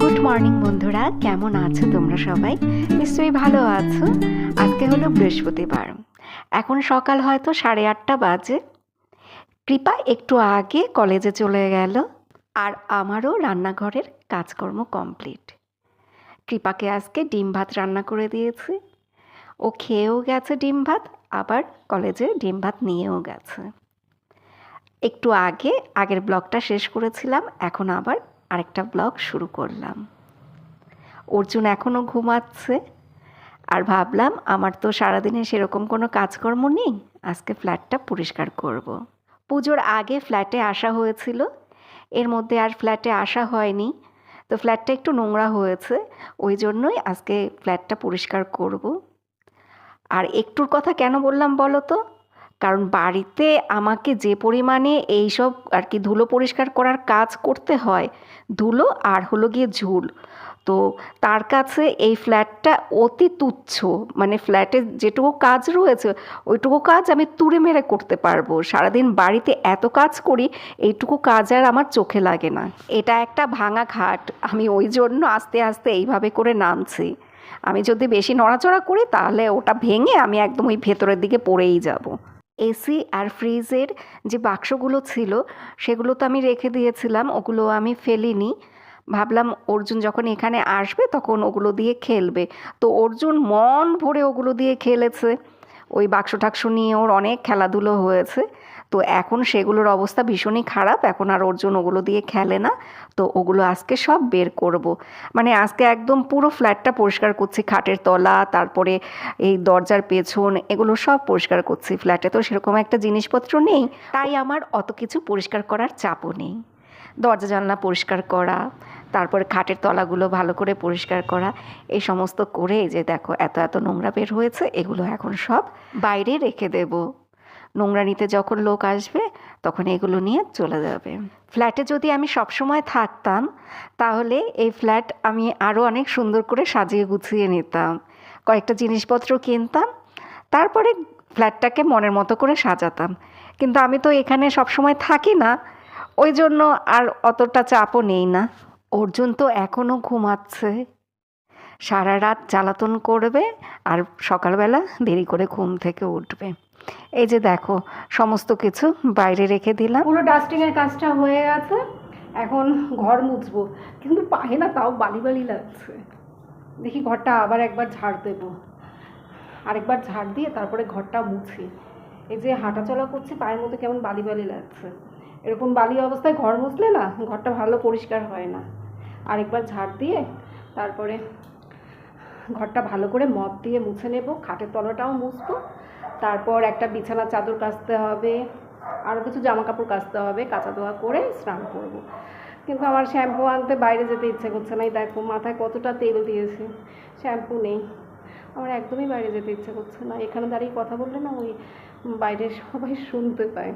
Good morning বন্ধুরা। কেমন আছো তোমরা সবাই? নিশ্চয়ই ভালো আছো। আজকে হলো বৃহস্পতিবার। এখন সকাল হয়তো সাড়ে আটটা বাজে। কৃপা একটু আগে কলেজে চলে গেল আর আমারও রান্নাঘরের কাজকর্ম কমপ্লিট। কৃপাকে আজকে ডিম ভাত রান্না করে দিয়েছি। ও খেয়েও গেছে ডিম ভাত, আবার কলেজে ডিম ভাত নিয়েও গেছে। একটু আগে আগের ব্লগটা শেষ করেছিলাম, এখন আবার আরেকটা ব্লগ শুরু করলাম। অর্জুন এখনও ঘুমাচ্ছে। আর ভাবলাম, আমার তো সারাদিনে সেরকম কোনো কাজকর্ম নেই, আজকে ফ্ল্যাটটা পরিষ্কার করব। পুজোর আগে ফ্ল্যাটে আসা হয়েছিল। এর মধ্যে আর ফ্ল্যাটে আসা হয়নি। তো ফ্ল্যাটটা একটু নোংরা হয়েছে, ওই জন্যই আজকে ফ্ল্যাটটা পরিষ্কার করব। আর একটুর কথা কেন বললাম বলো তো? কারণ বাড়িতে আমাকে যে পরিমাণে এইসব আর কি ধুলো পরিষ্কার করার কাজ করতে হয়, ধুলো আর হলো গিয়ে ঝুল। তো তার কাছে এই ফ্ল্যাটটা অতি তুচ্ছ মানে ফ্ল্যাটে যেটুকু কাজ রয়েছে, ওইটুকু কাজ আমি তুড়ে মেরে করতে পারব। সারাদিন বাড়িতে এত কাজ করি, এইটুকু কাজ আর আমার চোখে লাগে না। এটা একটা ভাঙা ঘাট, আমি ওই জন্য আস্তে আস্তে এইভাবে করে নামছি। আমি যদি বেশি নড়াচড়া করি, তাহলে ওটা ভেঙে আমি একদম ওই ভেতরের দিকে পড়েই যাব। এসি আর ফ্রিজের যে বাক্সগুলো ছিল, সেগুলো তো আমি রেখে দিয়েছিলাম, ওগুলো আমি ফেলিনি। ভাবলাম অর্জুন যখন এখানে আসবে তখন ওগুলো দিয়ে খেলবে। তো অর্জুন মন ভরে ওগুলো দিয়ে খেলেছে। ওই বাক্স টাক্স নিয়ে ওর অনেক খেলাধুলো হয়েছে। তো এখন সেগুলোর অবস্থা ভীষণই খারাপ। এখন আর অর্জুন ওগুলো দিয়ে খেলে না। তো ওগুলো আজকে সব বের করব। মানে আজকে একদম পুরো ফ্ল্যাটটা পরিষ্কার করছি। খাটের তলা, তারপরে এই দরজার পেছন, এগুলো সব পরিষ্কার করছি ফ্ল্যাটে। তো সেরকম একটা জিনিসপত্র নেই। তাই আমার অত কিছু পরিষ্কার করার চাপও নেই। দরজা, জানলা পরিষ্কার করা, তারপরে খাটের তলাগুলো ভালো করে পরিষ্কার করা, এই সমস্ত করে যে দেখো, এত এত নোংরা বের হয়েছে, এগুলো এখন সব বাইরে রেখে দেব। নোংরা নিতে যখন লোক আসবে, তখন এগুলো নিয়ে চলে যাবে। ফ্ল্যাটে যদি আমি সবসময় থাকতাম, তাহলে এই ফ্ল্যাট আমি আরও অনেক সুন্দর করে সাজিয়ে গুছিয়ে নিতাম। কয়েকটা জিনিসপত্র কিনতাম, তারপরে ফ্ল্যাটটাকে মনের মতো করে সাজাতাম। কিন্তু আমি তো এখানে সবসময় থাকি না, ওই জন্য আর অতটা চাপও নেই না। অর্জুন তো এখনও ঘুমাচ্ছে। সারা রাত জ্বালাতন করবে আর সকালবেলা দেরি করে ঘুম থেকে উঠবে। এই যে দেখো, সমস্ত কিছু বাইরে রেখে দিলাম। পুরো ডাস্টিংয়ের কাজটা হয়ে গেছে। এখন ঘর মুছবো। কিন্তু পায়ে না, তাও বালি বালি লাগছে। দেখি ঘরটা আবার একবার ঝাড় দেবো। আরেকবার ঝাড় দিয়ে তারপরে ঘরটা মুছি। এই যে হাঁটা চলা করছি, পায়ের মধ্যে কেমন বালি বালি লাগছে। এরকম বালি অবস্থায় ঘর মুছলে না, ঘরটা ভালো পরিষ্কার হয় না। আরেকবার ঝাড় দিয়ে তারপরে ঘরটা ভালো করে মদ দিয়ে মুছে নেব। খাটের তলাটাও মুছবো। তারপর একটা বিছানা চাদর কাচতে হবে আরও কিছু জামা কাপড় কাচতে হবে, কাঁচা ধোয়া করে স্নান করব। কিন্তু আমার শ্যাম্পু আনতে বাইরে যেতে ইচ্ছে করছে না। এই দেখো, মাথায় কতটা তেল দিয়েছে। শ্যাম্পু নেই। আমার একদমই বাইরে যেতে ইচ্ছে করছে না। এখানে দাঁড়িয়ে কথা বললে না ওই বাইরে সবাই শুনতে পায়।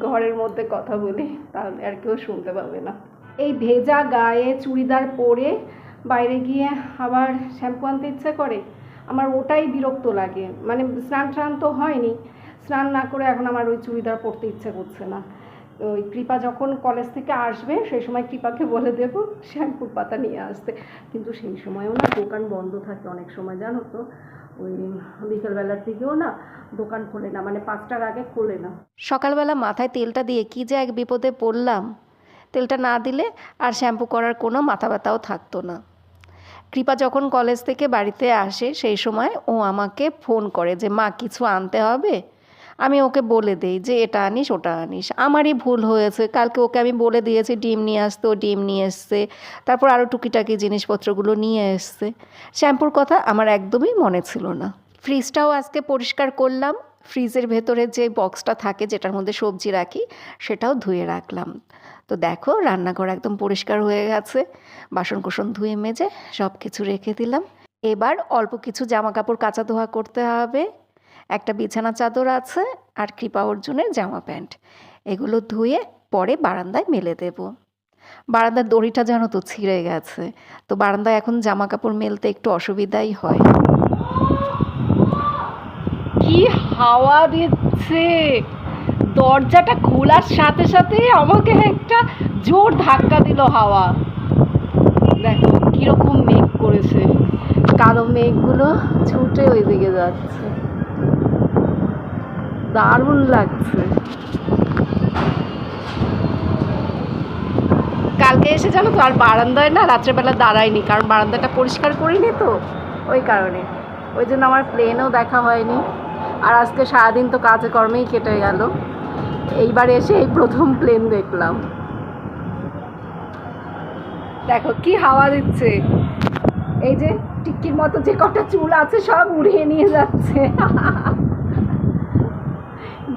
ঘরের মধ্যে কথা বলি, তাহলে আর কেউ শুনতে পাবে না। এই ভেজা গায়ে চুড়িদার পরে বাইরে গিয়ে আবার শ্যাম্পু আনতে ইচ্ছে করে? আমার ওটাই বিরক্ত লাগে। মানে স্নান টান তো হয়নি। স্নান না করে এখন আমার ওই চুড়িদার পরতে ইচ্ছে করছে না। ওই কৃপা যখন কলেজ থেকে আসবে, সেই সময় কৃপাকে বলে দেবো, শ্যাম্পুর পাতা নিয়ে আসতে। কিন্তু সেই সময়ও না দোকান বন্ধ থাকে অনেক সময়, জানো তো? ওই বিকেলবেলার দিকেও না দোকান খোলে না মানে পাঁচটার আগে খোলে না। সকালবেলা মাথায় তেলটা দিয়ে কি যে এক বিপদে পড়লাম। তেলটা না দিলে আর শ্যাম্পু করার কোনো মাথা ব্যথাও থাকতো না। কৃপা যখন কলেজ থেকে বাড়িতে আসে, সেই সময় ও আমাকে ফোন করে যে, মা, কিছু আনতে হবে? আমি ওকে বলে দেই যে, এটা আনিস, ওটা আনিস। আমারই ভুল হয়েছে। কালকে ওকে আমি বলে দিয়েছি, ডিম নিয়ে আসতে ও ডিম নিয়ে এসছে। তারপর আরও টুকিটাকি জিনিসপত্রগুলো নিয়ে এসছে। শ্যাম্পুর কথা আমার একদমই মনে ছিল না। ফ্রিজটাও আজকে পরিষ্কার করলাম। ফ্রিজের ভেতরে যে বক্সটা থাকে, যেটার মধ্যে সবজি রাখি, সেটাও ধুয়ে রাখলাম। তো দেখো, রান্নাঘর একদম পরিষ্কার হয়ে গেছে। বাসন কোসন ধুয়ে মেজে সব কিছু রেখে দিলাম। এবার অল্প কিছু জামা কাপড় কাচা ধোয়া করতে হবে। একটা বিছানা চাদর আছে আর কৃপা অর্জুনের জামা প্যান্ট। এগুলো ধুয়ে পরে বারান্দায় মেলে দেব। বারান্দার দড়িটা যেন তো ছিঁড়ে গেছে। তো বারান্দায় এখন জামা কাপড় মেলতে একটু অসুবিধাই হয়। কি হাওয়া দিচ্ছে! দরজাটা খোলার সাথে সাথে আমাকে একটা জোর ধাক্কা দিল হাওয়া। দেখো, কীরকম মেঘ করেছে। কালো মেঘগুলো ছুটে ওই দিকে যাচ্ছে। দারুণ লাগছে। কালকে এসে জানো তো, আর বারান্দায় না রাত্রেবেলা দাঁড়াইনি কারণ বারান্দাটা পরিষ্কার করিনি তো, ওই কারণে। ওই জন্য আমার প্লেনও দেখা হয়নি। আর আজকে সারাদিন তো কাজে কর্মেই কেটে গেল। এইবার এসে এই প্রথম প্লেন দেখলাম। দেখো, কি হাওয়া দিচ্ছে। এই যে টিক্কির মতো যে কটা চুল আছে, সব উড়িয়ে নিয়ে যাচ্ছে।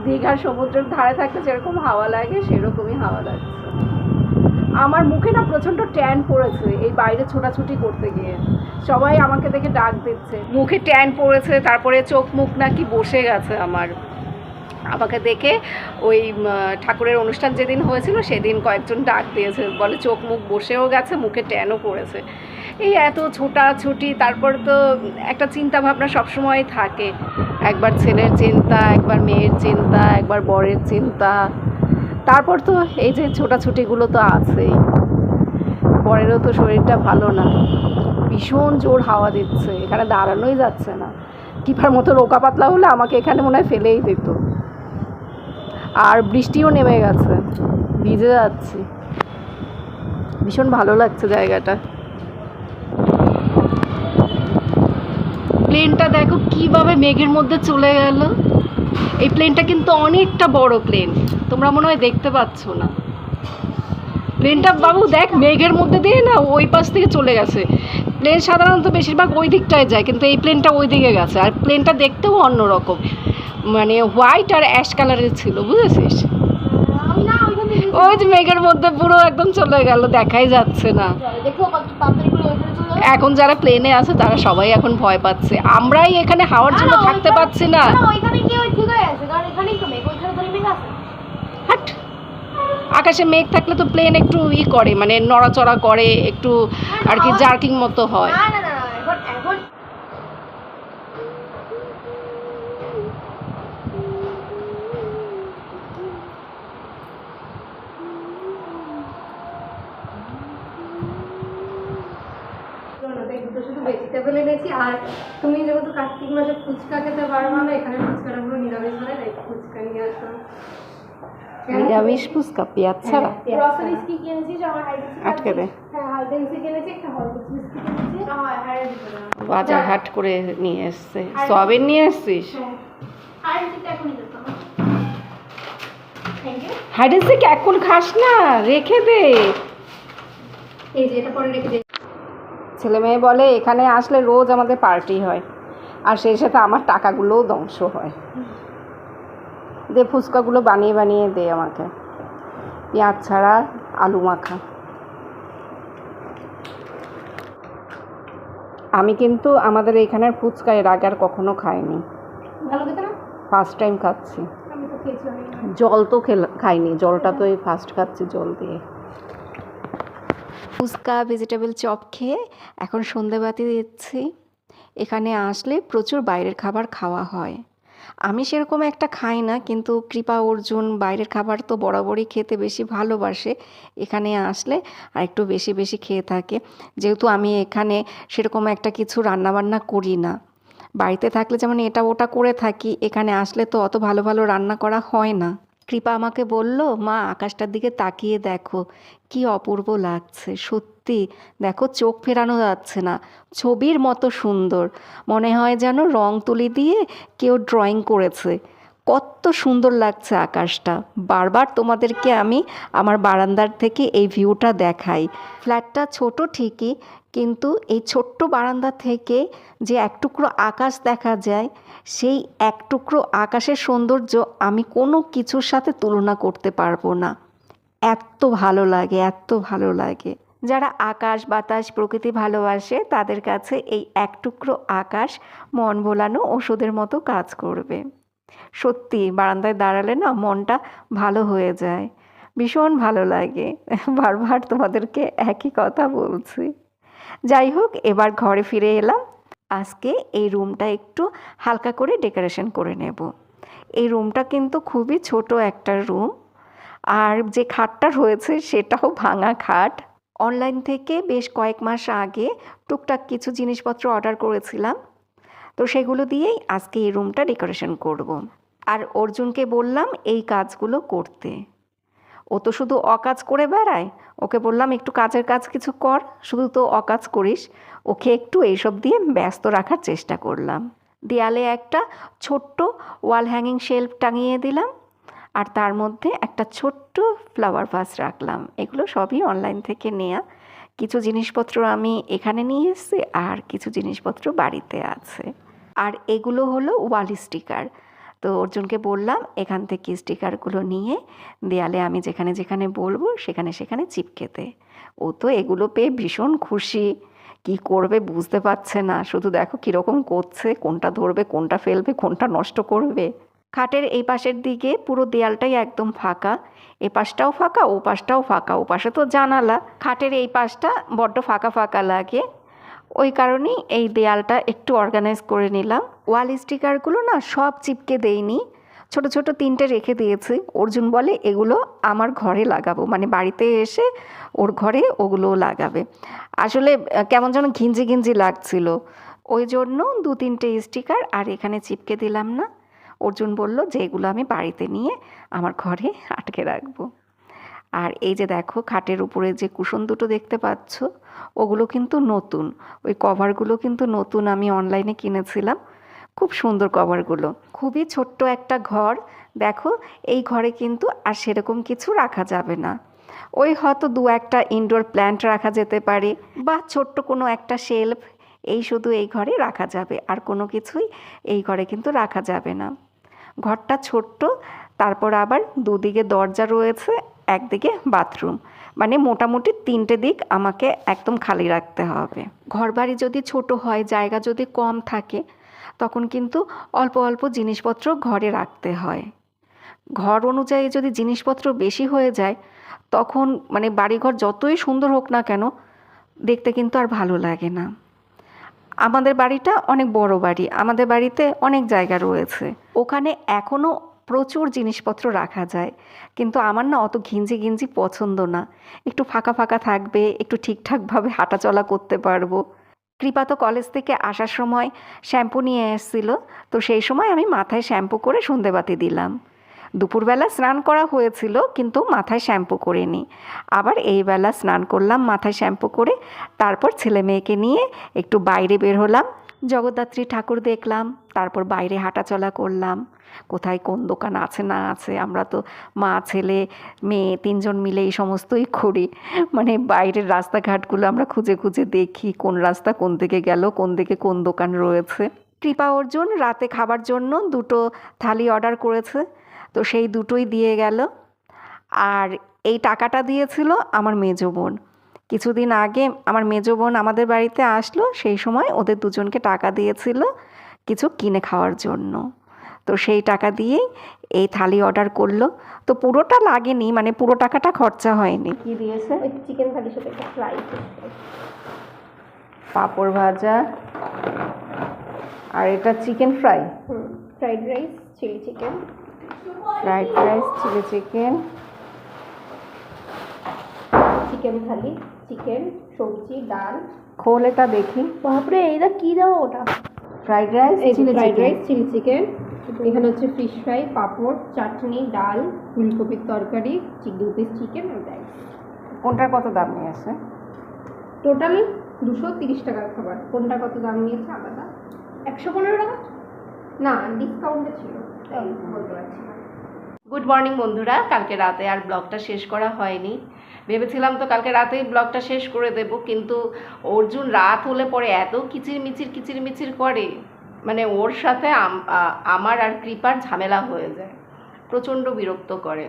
দীঘার সমুদ্রের ধারে থাকতে যেরকম হাওয়া লাগে, সেরকমই হাওয়া লাগছে। আমার মুখে না প্রচণ্ড ট্যান পড়েছে এই বাইরে ছোটাছুটি করতে গিয়ে। সবাই আমাকে দেখে ডাক দিচ্ছে, মুখে ট্যান পড়েছে, তারপরে চোখ মুখ নাকি বসে গেছে আমার। আমাকে দেখে ওই ঠাকুরের অনুষ্ঠান যেদিন হয়েছিল সেদিন কয়েকজন ডাক দিয়েছে, বলে চোখ মুখ বসেও গেছে, মুখে ট্যানও পড়েছে এই এত ছোটাছুটি, তারপর তো একটা চিন্তা ভাবনা সবসময় থাকে। একবার ছেলের চিন্তা, একবার মেয়ের চিন্তা, একবার বরের চিন্তা। তারপর তো এই যে ছোটাছুটিগুলো তো আছেই। বরেরও তো শরীরটা ভালো না। ভীষণ জোর হাওয়া দিচ্ছে, এখানে দাঁড়ানোই যাচ্ছে না। কিপার মতো রোকা পাতলা হলে আমাকে এখানে মনে হয় ফেলেই দিত। আর বৃষ্টিও নেমে গেছে। ভিজে যাচ্ছি। ভীষণ ভালো লাগছে জায়গাটা। প্লেনটা দেখো কীভাবে মেঘের মধ্যে চলে গেল। এই প্লেনটা কিন্তু অনেকটা বড় প্লেন। তোমরা মনে হয় দেখতে পাচ্ছ না। প্লেনটা বাবু দেখ, মেঘের মধ্যে দিয়ে না ওই পাশ থেকে চলে গেছে। প্লেন সাধারণত বেশিরভাগ ওই দিকটায় যায়, কিন্তু এই প্লেনটা ওই দিকে গেছে। আর প্লেনটা দেখতেও অন্যরকম। মানে হোয়াইট আর অ্যাশ কালারের ছিল বুঝেছিস? ওই যে মেঘের মধ্যে পুরো একদম চলে গেল দেখাই যাচ্ছে না। এখন যারা প্লেনে আছে তারা সবাই এখন ভয় পাচ্ছে। আমরাই এখানে হাওয়ার জন্য থাকতে পারছি না। হয়ে আকাশে মেঘ থাকলে তো প্লেন একটু ই করে মানে নড়াচড়া করে একটু আর কি জার্কিং মতো হয়। ভেজিটেবল আর তুমি যেহেতু কার্তিক মাসে ফুচকা খেতে পারব না এখানে ফুচকাটা পুরো নিরামিষ হয় তাই ফুচকা নিয়ে আসলাম। নিরামিষ ফুচকা পেঁয়াজ ছাড়া? গ্রসারিজ কি কিনেছিস আমার আটকে দে। হ্যাঁ হ্যাঁ হ্যাঁ বাজার হাট করে নিয়ে এসছে। সয়াবিন নিয়ে এসছিস? হাইডেন্সিক এখন খাস না রেখে দে। এই যে এটা পরে রেখে দিই ছেলে মেয়ে বলে এখানে আসলে রোজ আমাদের পার্টি হয় আর সেই সাথে আমার টাকাগুলোও ধ্বংস হয়। দে ফুচকাগুলো বানিয়ে বানিয়ে দে আমাকে। পেঁয়াজ ছাড়া আলু মাখা। আমি কিন্তু আমাদের এইখানের ফুচকা এর আগে আর কখনো খাইনি। ফার্স্ট টাইম খাচ্ছি। জল তো খেলা খাইনি। জলটা তো এই ফার্স্ট খাচ্ছি জল দিয়ে। ফুচকা ভেজিটেবল চপ খেয়ে এখন সন্ধেবাতি দিচ্ছি। এখানে আসলে প্রচুর বাইরের খাবার খাওয়া হয়। আমি সেরকম একটা খাই না, কিন্তু কৃপা অর্জুন বাইরের খাবার তো বরাবরই খেতে বেশি ভালোবাসে। এখানে আসলে আর একটু বেশি বেশি খেয়ে থাকে। যেহেতু আমি এখানে সেরকম একটা কিছু রান্নাবান্না করি না। বাড়িতে থাকলে যেমন এটা ওটা করে থাকি, এখানে আসলে তো অত ভালো ভালো রান্না করা হয় না। কৃপা আমাকে বলল, মা, আকাশটার দিকে তাকিয়ে দেখো, কি অপূর্ব লাগছে। সত্যি, দেখো, চোখ ফেরানো যাচ্ছে না, ছবির মতো সুন্দর। মনে হয় যেন রং তুলি দিয়ে কেউ ড্রয়িং করেছে। কত সুন্দর লাগছে আকাশটা। বারবার তোমাদেরকে আমি আমার বারান্দার থেকে এই ভিউটা দেখাই। ফ্ল্যাটটা ছোট ঠিকই কিন্তু এই ছোট্ট বারান্দা থেকে যে এক টুকরো আকাশ দেখা যায়, সেই এক টুকরো আকাশের সৌন্দর্য আমি কোনো কিছুর সাথে তুলনা করতে পারব না। এত ভালো লাগে, এত ভালো লাগে। যারা আকাশ বাতাস প্রকৃতি ভালোবাসে, তাদের কাছে এই এক টুকরো আকাশ মন ভোলানো ওষুধের মতো কাজ করবে। সত্যি, বারান্দায় দাঁড়ালে না মনটা ভালো হয়ে যায়। ভীষণ ভালো লাগে। বারবার তোমাদেরকে একই কথা বলছি। যাই হোক, এবার ঘরে ফিরে এলাম। আজকে এই রুমটা একটু হালকা করে ডেকোরেশন করে নেব। এই রুমটা কিন্তু খুবই ছোট একটা রুম। আর যে খাটটা রয়েছে, সেটাও ভাঙা খাট। অনলাইন থেকে বেশ কয়েক মাস আগে টুকটাক কিছু জিনিসপত্র অর্ডার করেছিলাম। তো সেগুলো দিয়েই আজকে এই রুমটা ডেকোরেশন করব। আর অর্জুনকে বললাম এই কাজগুলো করতে। ও তো শুধু অকাজ করে বেড়ায়। ওকে বললাম, একটু কাজের কাজ কিছু কর, শুধু তো অকাজ করিস। ওকে একটু এইসব দিয়ে ব্যস্ত রাখার চেষ্টা করলাম। দেয়ালে একটা ছোট্ট ওয়াল হ্যাঙ্গিং শেলফ টাঙিয়ে দিলাম আর তার মধ্যে একটা ছোট্ট ফ্লাওয়ার ভাস রাখলাম। এগুলো সবই অনলাইন থেকে নেয়া। কিছু জিনিসপত্র আমি এখানে নিয়ে এসেছি আর কিছু জিনিসপত্র বাড়িতে আছে। আর এগুলো হলো ওয়াল স্টিকার। তো অর্জুনকে বললাম, এখান থেকে স্টিকারগুলো নিয়ে দেয়ালে আমি যেখানে যেখানে বলব, সেখানে সেখানে চিপকেতে। ও তো এগুলো পেয়ে ভীষণ খুশি। কি করবে বুঝতে পারছে না। শুধু দেখো কীরকম করছে, কোনটা ধরবে, কোনটা ফেলবে, কোনটা নষ্ট করবে। খাটের এই পাশের দিকে পুরো দেয়ালটাই একদম ফাঁকা। এ পাশটাও ফাঁকা, ও পাশটাও ফাঁকা, ও পাশে তো জানালা। খাটের এই পাশটা বড্ড ফাঁকা ফাঁকা লাগে। ওই কারণেই এই দেয়ালটা একটু অর্গানাইজ করে নিলাম। ওয়াল স্টিকারগুলো না সব চিপকে দেইনি। ছোট ছোট তিনটে রেখে দিয়েছি। অর্জুন বলে, এগুলো আমার ঘরে লাগাবো। মানে বাড়িতে এসে ওর ঘরে ওগুলো লাগাবে। আসলে কেমন যেন ঘিঞ্জি ঘিঞ্জি লাগছিল। ওই জন্য দু তিনটে স্টিকার আর এখানে চিপকে দিলাম না। অর্জুন বলল যে, এগুলো আমি বাড়িতে নিয়ে আমার ঘরে আটকে রাখব। আর এই যে দেখো, খাটের উপরে যে কুশন দুটো দেখতে পাচ্ছ, ওগুলো কিন্তু নতুন। ওই কভারগুলো কিন্তু নতুন আমি অনলাইনে কিনেছিলাম। খুব সুন্দর কভারগুলো। খুবই ছোট্ট একটা ঘর। দেখো, এই ঘরে কিন্তু আর সেরকম কিছু রাখা যাবে না। ওই হয়তো দু একটা ইনডোর প্ল্যান্ট রাখা যেতে পারে বা ছোট্ট কোনো একটা শেলফ এই শুধু এই ঘরে রাখা যাবে। আর কোনো কিছুই এই ঘরে কিন্তু রাখা যাবে না। ঘরটা ছোট্ট, তারপর আবার দুদিকে দরজা রয়েছে একদিকে বাথরুম। মানে মোটামুটি তিনটে দিক আমাকে একদম খালি রাখতে হবে। ঘরবাড়ি যদি ছোট হয়, জায়গা যদি কম থাকে, তখন কিন্তু অল্প অল্প জিনিসপত্র ঘরে রাখতে হয়। ঘর অনুযায়ী যদি জিনিসপত্র বেশি হয়ে যায়, তখন মানে বাড়িঘর যতই সুন্দর হোক না কেন, দেখতে কিন্তু আর ভালো লাগে না। আমাদের বাড়িটা অনেক বড় বাড়ি, আমাদের বাড়িতে অনেক জায়গা রয়েছে। ওখানে এখনও প্রচুর জিনিসপত্র রাখা যায়। কিন্তু আমার না অত ঘিঞ্জি ঘিঞ্জি পছন্দ না। একটু ফাঁকা ফাঁকা থাকবে, একটু ঠিকঠাকভাবে হাঁটাচলা করতে পারব। কৃপা তো কলেজ থেকে আসার সময় শ্যাম্পু নিয়ে এসেছিল, তো সেই সময় আমি মাথায় শ্যাম্পু করে সন্ধেবাতি দিলাম। দুপুরবেলা স্নান করা হয়েছিল, কিন্তু মাথায় শ্যাম্পু করিনি। আবার এই বেলা স্নান করলাম, মাথায় শ্যাম্পু করে তারপর ছেলে মেয়েকে নিয়ে একটু বাইরে বের হলাম। জগদ্ধাত্রী ঠাকুর দেখলাম, তারপর বাইরে হাঁটাচলা করলাম। কোথায় কোন দোকান আছে, না আছে, আমরা তো মা, ছেলে, মেয়ে তিনজন মিলে এই সমস্তই করি। মানে বাইরের রাস্তাঘাটগুলো আমরা খুঁজে খুঁজে দেখি, কোন রাস্তা কোন দিকে গেল, কোন দিকে কোন দোকান রয়েছে। কৃপা অর্জুন রাতে খাবার জন্য দুটো থালি অর্ডার করেছে, তো সেই দুটোই দিয়ে গেল। আর এই টাকাটা দিয়েছিল আমার মেজো বোন। কিছুদিন আগে আমার মেজো বোন আমাদের বাড়িতে আসলো, সেই সময় ওদের দুজনকে টাকা দিয়েছিল কিছু কিনে খাওয়ার জন্য। তো সেই টাকা দিয়েই এই থালি অর্ডার করল। তো পুরোটা লাগেনি মানে পুরো টাকাটা খরচা হয়নি। কি দিয়েছে? চিকেন থালির সাথে একটা ফ্রাই পাঁপড় ভাজা আর এটা চিকেন ফ্রাই হুম fried rice chilli chicken fried rice chilli chicken chicken thali chicken সবজি ডাল। খোল এটা দেখি। বাপরে এইটা কি দেওয়া ওটা? ফ্রাইড রাইস এই ফ্রাইড রাইস চিলি চিকেন এখানে হচ্ছে ফিশ ফ্রাই পাঁপড় চাটনি ডাল ফুলকপির তরকারি দু পিস চিকেন আর রাইস কোনটার কত দাম নিয়েছে? টোটাল দুশো তিরিশ টাকার খাবার। কোনটা কত দাম নিয়েছে আলাদা? একশো পনেরো টাকা? না ডিসকাউন্টে ছিল তাই বলতে পারছি গুড মর্নিং বন্ধুরা কালকে রাতে আর ব্লগটা শেষ করা হয়নি। ভেবেছিলাম তো কালকে রাতেই ব্লগটা শেষ করে দেব কিন্তু অর্জুন রাত হলে পরে এত কিচির মিচির কিচির মিচির করে। মানে ওর সাথে আমার আর কৃপার ঝামেলা হয়ে যায়, প্রচণ্ড বিরক্ত করে।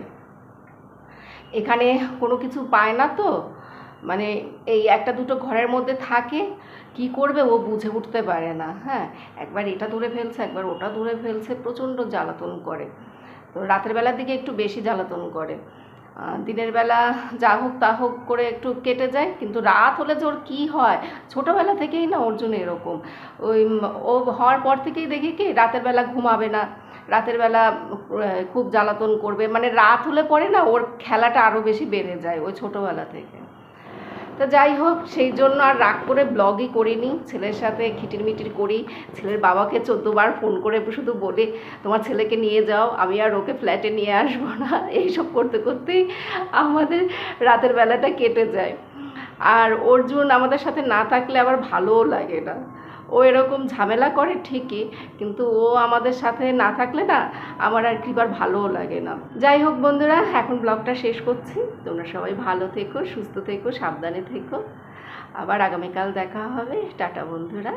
এখানে কোনো কিছু পায় না তো মানে এই একটা দুটো ঘরের মধ্যে থাকে, কি করবে ও বুঝে উঠতে পারে না হ্যাঁ? একবার এটা ধরে ফেলছে, একবার ওটা ধরে ফেলছে, প্রচণ্ড জ্বালাতন করে। তো রাতের বেলার দিকে একটু বেশি জ্বালাতন করে। দিনের বেলা যা হোক তা হোক করে একটু কেটে যায়, কিন্তু রাত হলে যে ওর কী হয়, ছোটোবেলা থেকেই না ওর জন্য এরকম। ওই ও হওয়ার পর থেকেই দেখি কি, রাতের বেলা ঘুমাবে না, রাতের বেলা খুব জ্বালাতন করবে মানে রাত হলে পরে না ওর খেলাটা আরও বেশি বেড়ে যায় ওই ছোটোবেলা থেকে। তো যাই হোক, সেই জন্য আর রাগ করে ব্লগই করিনি। ছেলের সাথে খিটির মিটির করি। ছেলের বাবাকে চোদ্দোবার ফোন করে শুধু বলে, তোমার ছেলেকে নিয়ে যাও, আমি আর ওকে ফ্ল্যাটে নিয়ে আসব না। এইসব করতে করতেই আমাদের রাতের বেলাটা কেটে যায়। আর অর্জুন আমাদের সাথে না থাকলে আবার ভালোও লাগে না। ও এরকম ঝামেলা করে ঠিকই, কিন্তু ও আমাদের সাথে না থাকলে না আমার আর কি বার ভালোও লাগে না। যাই হোক বন্ধুরা, এখন ব্লগটা শেষ করছি। তোমরা সবাই ভালো থেকো, সুস্থ থেকো, সাবধানে থেকো। আবার আগামীকাল দেখা হবে। টাটা বন্ধুরা।